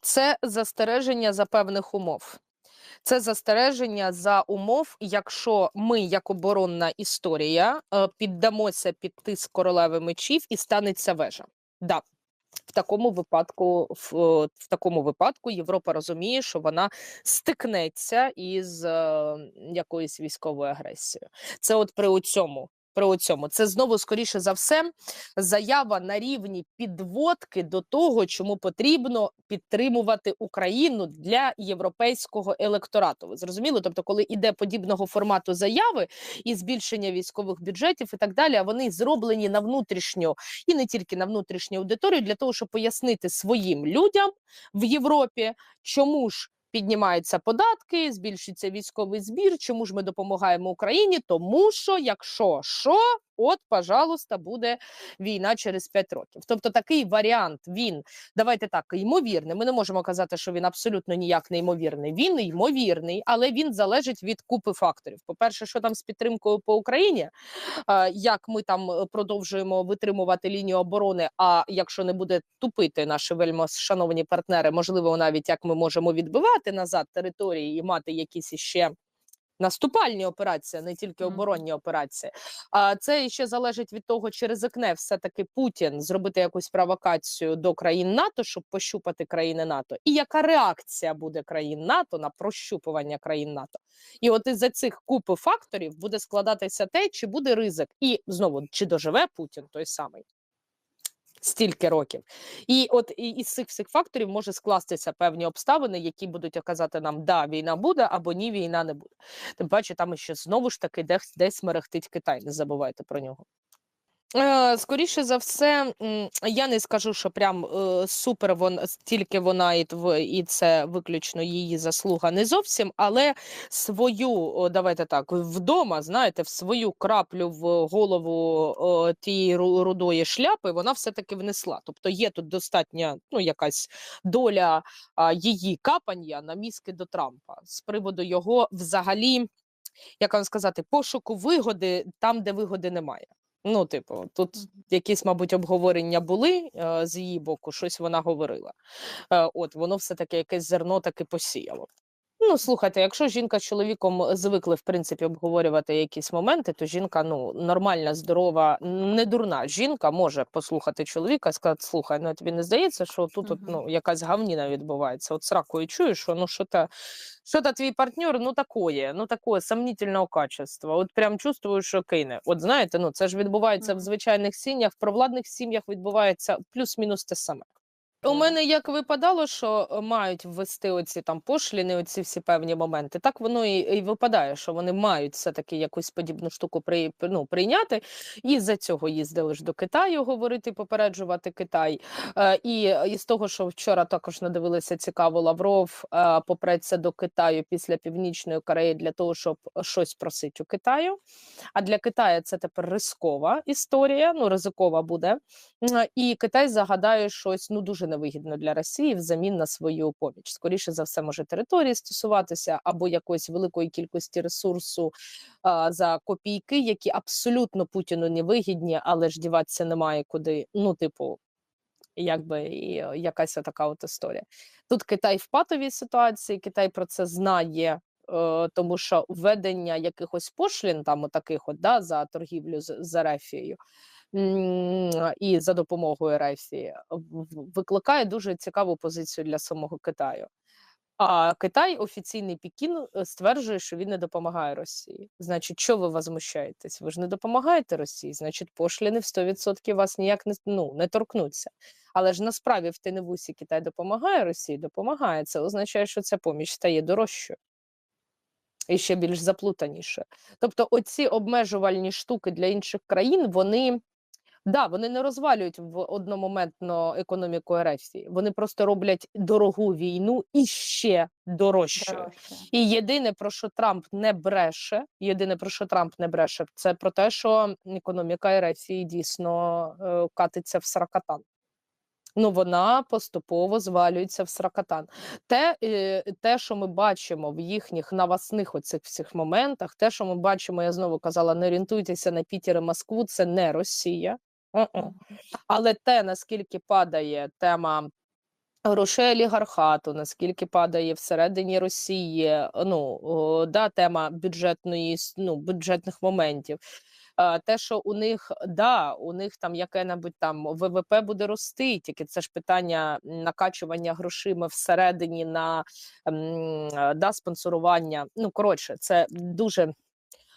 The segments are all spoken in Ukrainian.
Це застереження за певних умов. Це застереження за умов, якщо ми, як оборонна історія, е, піддамося під тиск королеви мечів і станеться вежа. Да. В такому випадку, в, е, в такому випадку Європа розуміє, що вона стикнеться із е, якоюсь військовою агресією. Це от при цьому. При цьому це знову скоріше за все заява на рівні підводки до того, чому потрібно підтримувати Україну для європейського електорату. Ви зрозуміли? Тобто, коли іде подібного формату заяви і збільшення військових бюджетів і так далі, а вони зроблені на внутрішню і не тільки на внутрішню аудиторію, для того, щоб пояснити своїм людям в Європі, чому ж. Піднімаються податки, збільшується військовий збір. Чому ж ми допомагаємо Україні? Тому що, якщо що, от, пожалуйста, буде війна через 5 років. Тобто такий варіант він давайте так, ймовірний. Ми не можемо казати, що він абсолютно ніяк не ймовірний. Він ймовірний, але він залежить від купи факторів. По-перше, що там з підтримкою по Україні, як ми там е, продовжуємо витримувати лінію оборони. А якщо не буде тупити наші вельмо шановані партнери, можливо, навіть як ми можемо відбивати назад території і мати якісь іще. Наступальні операції, не тільки оборонні операції. А це ще залежить від того, чи ризикне все-таки Путін зробити якусь провокацію до країн НАТО, щоб пощупати країни НАТО, і яка реакція буде країн НАТО на прощупування країн НАТО. І от із за цих купи факторів буде складатися те, чи буде ризик, і знову чи доживе Путін той самий. Стільки років, і от із цих всіх факторів може скластися певні обставини, які будуть казати нам, да, війна буде або ні, війна не буде. Тим паче, там ще знову ж таки десь десь мерехтить Китай. Не забувайте про нього. Е, Скоріше за все, я не скажу, що прям е, супер вон тільки вона і, і це виключно її заслуга не зовсім, але свою, давайте так, вдома, знаєте, в свою краплю в голову тієї рудої шляпи вона все-таки внесла. Тобто є тут достатня ну, якась доля її капання на мізки до Трампа з приводу його взагалі, як вам сказати, пошуку вигоди там, де вигоди немає. Ну, типу, тут якісь, мабуть, обговорення були е, з її боку, щось вона говорила. Е, от воно все таки якесь зерно таки посіяло. Ну, слухайте, якщо жінка з чоловіком звикли в принципі обговорювати якісь моменти, то жінка ну нормальна, здорова, не дурна жінка може послухати чоловіка і сказати: слухай, ну тобі не здається, що тут от, ну якась гавніна відбувається. От сракою чуєш, що ну що та що та твій партнер, ну такое, ну такое сомнительного качества. От прям чувствую, що кине. От знаєте, ну це ж відбувається в звичайних сім'ях, в провладних сім'ях відбувається плюс-мінус те саме. У мене як випадало, що е, мають ввести оці там пошліни, оці всі певні моменти. Так воно і, і випадає, що вони мають все-таки якусь подібну штуку при, ну, прийняти. І з-за цього їздили ж до Китаю говорити, попереджувати Китай. Е, і е, із того, що вчора також надивилися цікаво, Лавров е, попреться до Китаю після Північної Кореї для того, щоб щось просити у Китаю. А для Китаю це тепер рискова історія, ну ризикова буде. І Китай загадає щось ну дуже невигідно для Росії взамін на свою поміч. Скоріше за все, може території стосуватися або якоїсь великої кількості ресурсу а, за копійки, які абсолютно Путіну не вигідні, але ж діватися немає куди. Ну, типу, якби і е, якась така от історія. Тут Китай в патовій ситуації, Китай про це знає. е, Тому що введення якихось пошлін, там таких от да, за торгівлю з, з Ерефією, м, і за допомогою в- викликає дуже цікаву позицію для самого Китаю. А Китай, офіційний Пекін, е, стверджує, що він не допомагає Росії. Значить, що ви возмущаєтесь? Ви ж не допомагаєте Росії, значить, пошліни в 100% вас ніяк не, ну, не торкнуться. Але ж насправді в Теневусі Китай допомагає Росії, допомагає. Це означає, що ця поміч стає дорожчою і ще більш заплутаніше. Тобто, оці обмежувальні штуки для інших країн, вони. Да, вони не розвалюють в одномоментно економіку Ерефії. Вони просто роблять дорогу війну і ще дорожчою. Дорожче. І єдине про що Трамп не бреше, єдине про що Трамп не бреше, це про те, що економіка Ерефії дійсно е, катиться в сракатан. Ну, вона поступово звалюється в сракатан. Те, е, те, що ми бачимо в їхніх навасних оцих всіх моментах, те, що ми бачимо, я знову казала, не орієнтуйтеся на Пітер і Москву, це не Росія. Але те, наскільки падає тема Грошей олігархату, наскільки падає всередині Росії, ну да, тема бюджетної ну, бюджетних моментів. Те, що у них да, у них там яке-небудь там ВВП буде рости, тільки це ж питання накачування грошима всередині на да, спонсорування. Ну коротше, це дуже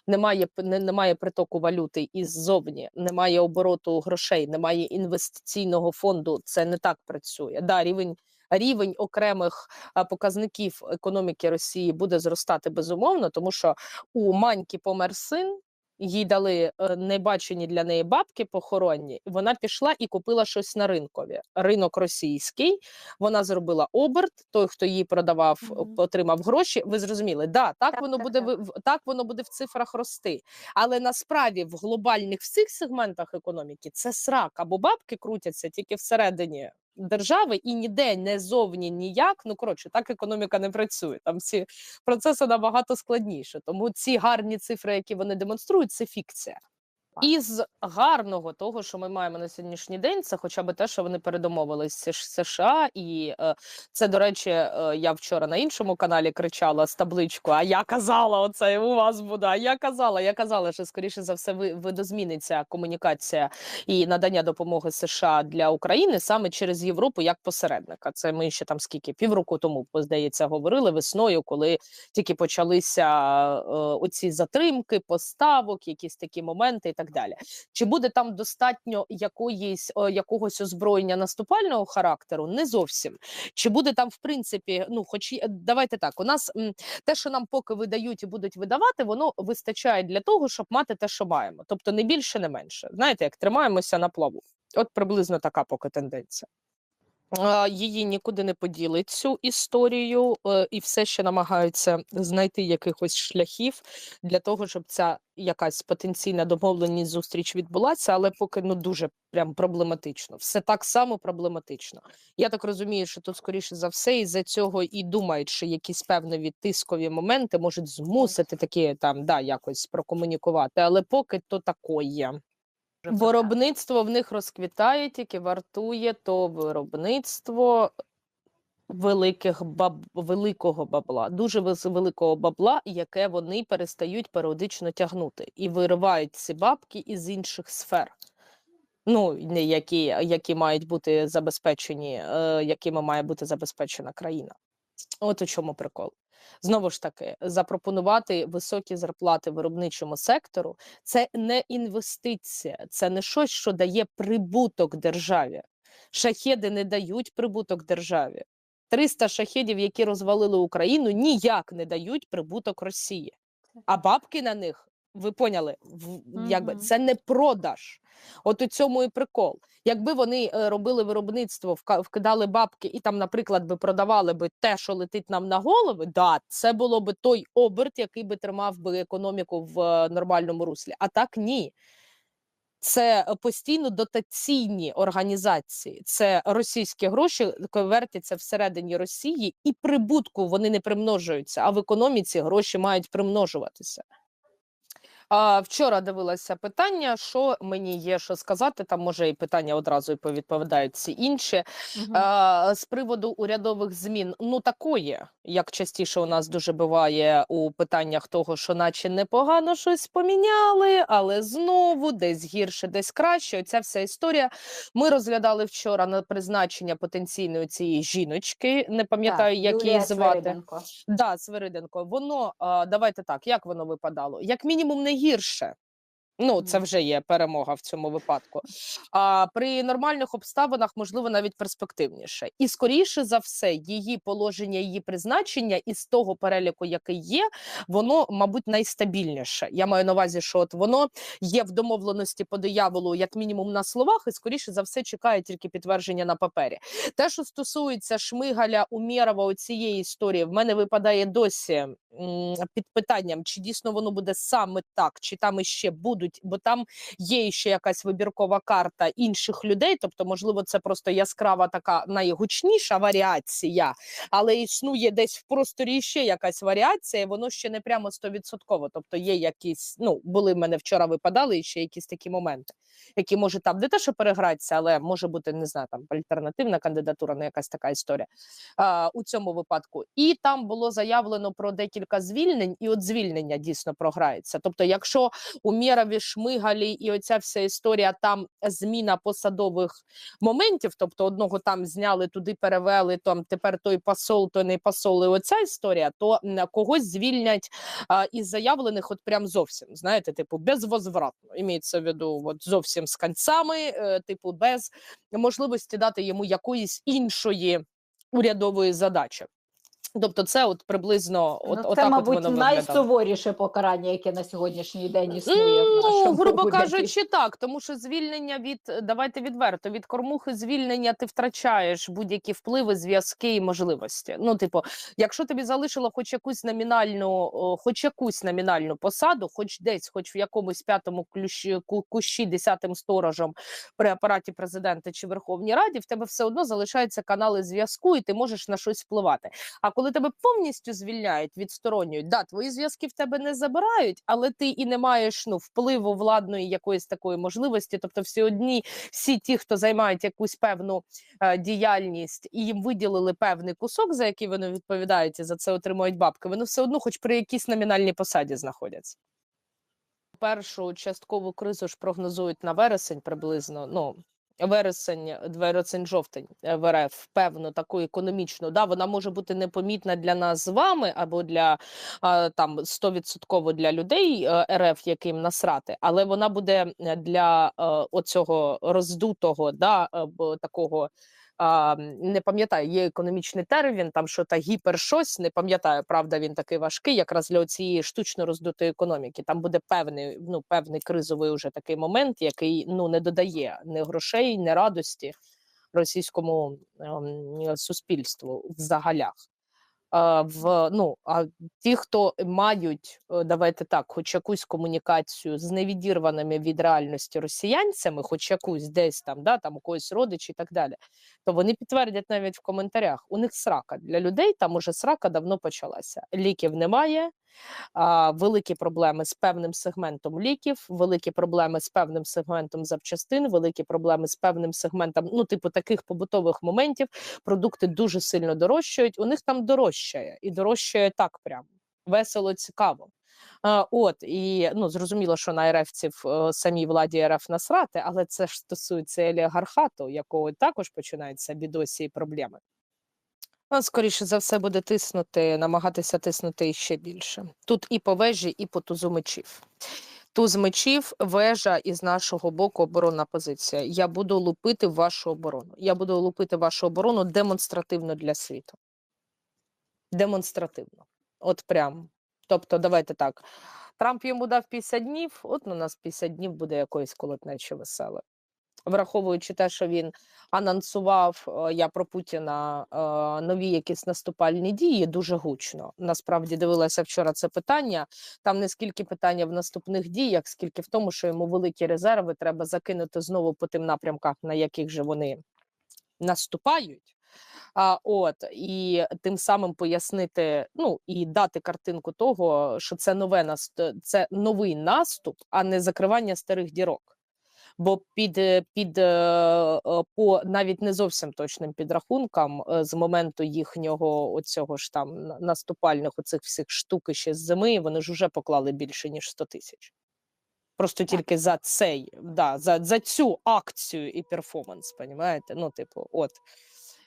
немає немає притоку валюти іззовні, немає обороту грошей, немає інвестиційного фонду. Це не так працює. Да, рівень. Рівень окремих показників економіки Росії буде зростати безумовно, тому що у маньки помер син, їй дали е, небачені для неї бабки похоронні, вона пішла і купила щось на ринкові. Ринок російський. Вона зробила оберт. Той, хто її продавав, Мгм. отримав гроші. Ви зрозуміли, да, так, Так, воно так, буде так. так воно буде в цифрах рости. Але насправді в глобальних всіх сегментах економіки це срак або бабки крутяться тільки всередині держави і ніде не зовні ніяк. Ну коротше, так економіка не працює. Там всі процеси набагато складніше. Тому ці гарні цифри, які вони демонструють, це фікція. Із гарного того, що ми маємо на сьогоднішній день, це хоча б те, що вони передомовились США, і е, це, до речі, е, я вчора на іншому каналі кричала з табличку. А я казала, оце у вас буде. А я казала, я казала, що скоріше за все ви- видозміниться комунікація і надання допомоги США для України саме через Європу як посередника. Це ми ще там скільки півроку тому здається говорили весною, коли тільки почалися е, оці затримки, поставок, якісь такі моменти і так далі. Чи буде там достатньо якоїсь е, якогось озброєння наступального характеру? Не зовсім. Чи буде там, в принципі, ну, хоч давайте так, у нас те, що нам поки видають і будуть видавати, воно вистачає для того, щоб мати те, що маємо. Тобто не більше, не менше. Знаєте, як тримаємося на плаву. От приблизно така поки тенденція. Її нікуди не поділить цю історію, е, і все ще намагаються знайти якихось шляхів для того, щоб ця якась потенційна домовленість зустріч відбулася, але поки ну дуже прям проблематично. Все так само проблематично. Я так розумію, що тут скоріше за все, із за цього і думають, що якісь певні тискові моменти можуть змусити такі там да якось прокомунікувати, але поки то такое. Виробництво в них розквітає, тільки вартує то виробництво великих баб... великого бабла, дуже великого бабла, яке вони перестають періодично тягнути і виривають ці бабки із інших сфер. Ну, які, які мають бути забезпечені, е, якими має бути забезпечена країна. От у чому прикол. Знову ж таки, запропонувати високі зарплати виробничому сектору це не інвестиція, це не щось, що дає прибуток державі. Шахеди не дають прибуток державі. 300 шахедів, які розвалили Україну, ніяк не дають прибуток Росії. А бабки на них, ви поняли, в, якби це не продаж. От у цьому і прикол. Якби вони е, робили виробництво, вкидали бабки і там, наприклад, би продавали би те, що летить нам на голови, да, це було би той оберт, який би тримав би економіку в е, нормальному руслі. А так ні. Це е, постійно дотаційні організації, це російські гроші вертяться всередині Росії, і прибутку вони не примножуються, а в економіці гроші мають примножуватися. А, вчора дивилася питання, що мені є що сказати. Там може і питання одразу і повідповідають всі інші. Мгм. А, з приводу урядових змін, ну такої, як частіше у нас дуже буває у питаннях того, що наче непогано щось поміняли, але знову десь гірше, десь краще. Оця вся історія. Ми розглядали вчора на призначення потенційної цієї жіночки. Не пам'ятаю, як її звати. Свириденко. Да, Свириденко, воно а, давайте так, як воно випадало? Як мінімум не гірше. Ну, це вже є перемога в цьому випадку. А при нормальних обставинах, можливо, навіть перспективніше. І скоріше за все, її положення, її призначення із того переліку, який є, воно, мабуть, найстабільніше. Я маю на увазі, що от воно є в домовленості по дияволу, як мінімум на словах, і скоріше за все чекає тільки підтвердження на папері. Те, що стосується Шмигаля, Умєрова, цієї історії, в мене випадає досі м, під питанням, чи дійсно воно буде саме так, чи там іще будуть, бо там є ще якась вибіркова карта інших людей. Тобто, можливо, це просто яскрава така найгучніша варіація, але існує десь в просторі ще якась варіація, воно ще не прямо стовідсотково. Тобто є якісь, ну були в мене вчора випадали ще якісь такі моменти, які може там не те, що перегратися, але може бути не знаю, там альтернативна кандидатура, не якась така історія а, у цьому випадку. І там було заявлено про декілька звільнень, і от звільнення дійсно програється. Тобто, якщо у Мєрові, Шмигалі і оця вся історія, там зміна посадових моментів, тобто одного там зняли, туди перевели, там тепер той посол, то не посол, і оця історія, то когось звільнять а, із заявлених, от прям зовсім, знаєте, типу, безвозвратно. Імеється в виду, от зовсім з кінцями, е, типу, без можливості дати йому якоїсь іншої урядової задачі. Тобто, це от приблизно от, ну, це, от мабуть, воно виглядало. найсуворіше покарання, яке на сьогоднішній день існує. в Ну, грубо уряді. кажучи, так, тому що звільнення від давайте відверто від кормухи звільнення ти втрачаєш будь-які впливи, зв'язки і можливості. Ну, типу, якщо тобі залишило хоч якусь номінальну, хоч якусь номінальну посаду, хоч десь, хоч в якомусь п'ятому ключі ку- кущі, десятим сторожем при апараті президента чи Верховній Раді, в тебе все одно залишаються канали зв'язку, і ти можеш на щось впливати. А коли тебе повністю звільняють, відсторонюють, да, твої зв'язки в тебе не забирають, але ти і не маєш ну впливу владної якоїсь такої можливості. Тобто, всі одні, всі ті, хто займають якусь певну е, діяльність, і їм виділили певний кусок, за який вони відповідають і за це отримують бабки. Вони все одно, хоч при якійсь номінальній посаді, знаходяться. Першу часткову кризу ж прогнозують на вересень приблизно. Ну вересень, вересень, жовтень е, в РФ, певно, таку економічну. Да, вона може бути непомітна для нас з вами або для там 100% для людей е, РФ, яким насрати, але вона буде е, для оцього роздутого, да, такого. Не пам'ятаю, є економічний термін, там що та гіпер щось, не пам'ятаю, правда, він такий важкий, якраз для цієї штучно роздутої економіки. Там буде певний, ну, певний кризовий уже такий момент, який ну не додає ні грошей, ні радості російському ем, суспільству в загалях. В ну а ті, хто мають, е, давайте так, хоч якусь комунікацію з невідірваними від реальності росіянцями, хоч якусь десь там, да, там у когось родичі і так далі, то вони підтвердять навіть в коментарях. У них срака для людей. Там уже срака давно почалася. Ліків немає. Великі проблеми з певним сегментом ліків, великі проблеми з певним сегментом запчастин, великі проблеми з певним сегментом, ну, типу, таких побутових моментів. Продукти дуже сильно дорожчають. У них там дорожчає і дорожчає так прямо весело, цікаво. От і ну зрозуміло, що на РФців е, самій владі РФ насрати, але це ж стосується олігархату, якого також починаються бідосі і проблеми. Ну, скоріше за все, буде тиснути, намагатися тиснути іще більше. Тут і по вежі, і по тузу мечів. Туз мечів, вежа і з нашого боку оборонна позиція. Я буду лупити вашу оборону. Я буду лупити вашу оборону демонстративно для світу. Демонстративно. От прям. Тобто, давайте так. Трамп йому дав 50 днів, от у нас 50 днів буде якоїсь колотнечі веселе. Враховуючи те, що він анонсував е, я про Путіна е, нові якісь наступальні дії, дуже гучно. Насправді дивилася вчора це питання. Там не скільки питання в наступних діях, скільки в тому, що йому великі резерви треба закинути знову по тим напрямках, на яких же вони наступають. А, от і тим самим пояснити, ну і дати картинку того, що це нове наст... це новий наступ, а не закривання старих дірок. Бо під, е, під е, е, по навіть не зовсім точним підрахункам, е, з моменту їхнього оцього ж там наступальних оцих всіх штук ще з зими, вони ж вже поклали більше ніж 100 тисяч. Просто тільки за цей, да, за, за цю акцію і перформанс, понімаєте? Ну, типу, от.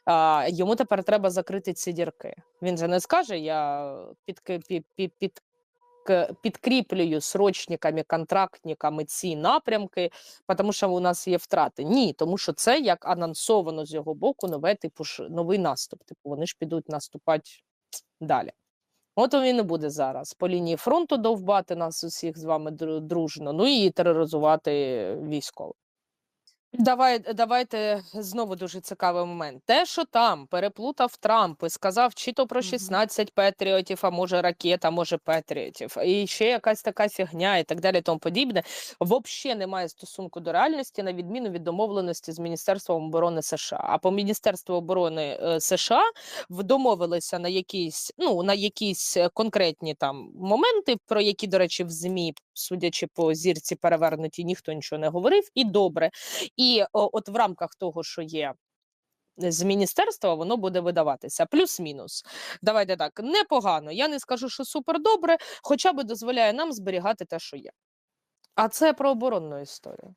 А, йому тепер треба закрити ці дірки. Він же не скаже, я під, під, під, під, підкріплюю срочниками, контрактниками ці напрямки, тому що у нас є втрати. Ні, тому що це як анонсовано з його боку нове, типу новий наступ. Типу, вони ж підуть наступати далі. От він і буде зараз по лінії фронту довбати нас усіх з вами дружно, ну і тероризувати військових. Давай, давайте знову дуже цікавий момент. Те, що там переплутав Трамп і сказав, чи то про Мгм. 16 патріотів, а може ракет, а може патріотів, і ще якась така фігня, і так далі, тому подібне, взагалі не має стосунку до реальності, на відміну від домовленості з Міністерством оборони США. А по Міністерству оборони е, США домовилися на якісь, ну на якісь е, конкретні там моменти, про які, до речі, в ЗМІ, судячи по зірці перевернуті, ніхто нічого не говорив, і добре. І о, от в рамках того, що є з міністерства, воно буде видаватися. Плюс-мінус. Давайте так, непогано. Я не скажу, що супер добре, хоча би дозволяє нам зберігати те, що є. А це про оборонну історію.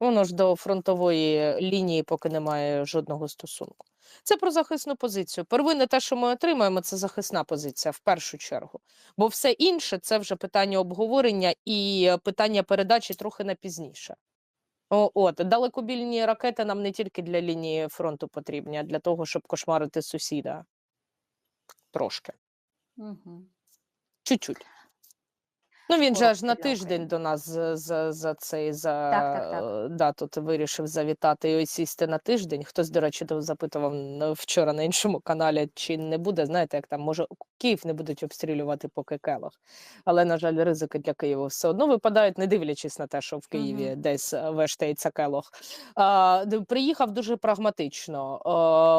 Воно ж до фронтової лінії поки немає жодного стосунку. Це про захисну позицію. Первинне те, що ми отримаємо, це захисна позиція в першу чергу. Бо все інше це вже питання обговорення і е, питання передачі трохи на пізніше. От далекобільні ракети нам не тільки для лінії фронту потрібні, а для того, щоб кошмарити сусіда. Трошки. Мгм. Чуть-чуть. Ну, він же аж на тиждень до нас за, за, за цей за Так, так, так. да, тут вирішив завітати і ось сісти на тиждень. Хтось, до речі, запитував вчора на іншому каналі, чи не буде, знаєте, як там може Київ не будуть обстрілювати поки Келох. Але, на жаль, ризики для Києва все одно випадають, не дивлячись на те, що в Києві Мгм. десь е, вештається Келох. А, приїхав дуже прагматично.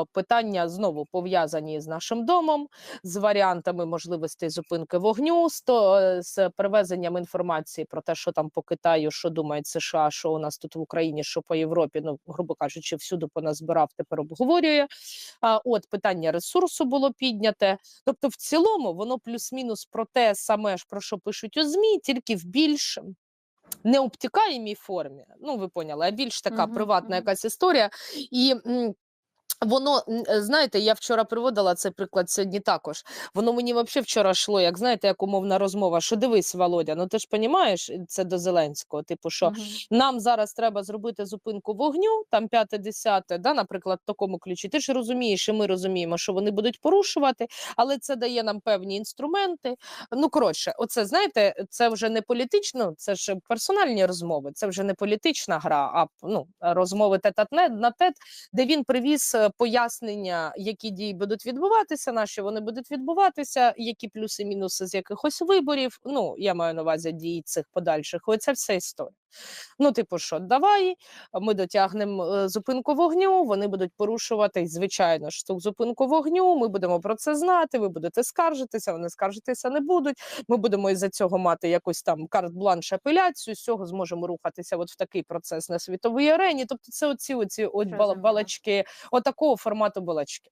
Е, питання знову пов'язані з нашим домом, з варіантами можливостей зупинки вогню, з, е, з перевезенням інформації про те, що там по Китаю, що думають США, що у нас тут в Україні, що по Європі, ну грубо кажучи, всюди поназбирав, тепер обговорює. А от питання ресурсу було підняте. Тобто, в цілому, воно плюс-мінус про те саме ж про що пишуть у змі, тільки в більш не обтікаємій формі. Ну, ви поняли, а більш така приватна якась історія. І воно, е, знаєте, я вчора приводила цей приклад сьогодні також. Воно мені взагалі вчора йшло, як знаєте, як умовна розмова, що дивись, Володя, ну ти ж розумієш, це до Зеленського, типу, що Мгм. нам зараз треба зробити зупинку вогню, там п'яте, десяте, да, наприклад, в такому ключі. Ти ж розумієш, і ми розуміємо, що вони будуть порушувати, але це дає нам певні інструменти. Ну, коротше, оце знаєте, це вже не політично, це ж персональні розмови, це вже не політична гра, а ну, розмови тет на тет, де він привіз е, пояснення, які дії будуть відбуватися, на що вони будуть відбуватися, які плюси, мінуси з якихось виборів. Ну, я маю на увазі дії цих подальших. Оце вся історія. Ну, типу, що давай, ми дотягнемо е, зупинку вогню, вони будуть порушувати, звичайно ж, ту зупинку вогню. Ми будемо про це знати. Ви будете скаржитися, вони скаржитися не будуть. Ми будемо із-за цього мати якусь там карт-бланш апеляцію. З цього зможемо рухатися от в такий процес на світовій арені. Тобто, це оці оці от бал- балачки, отакого формату балачки.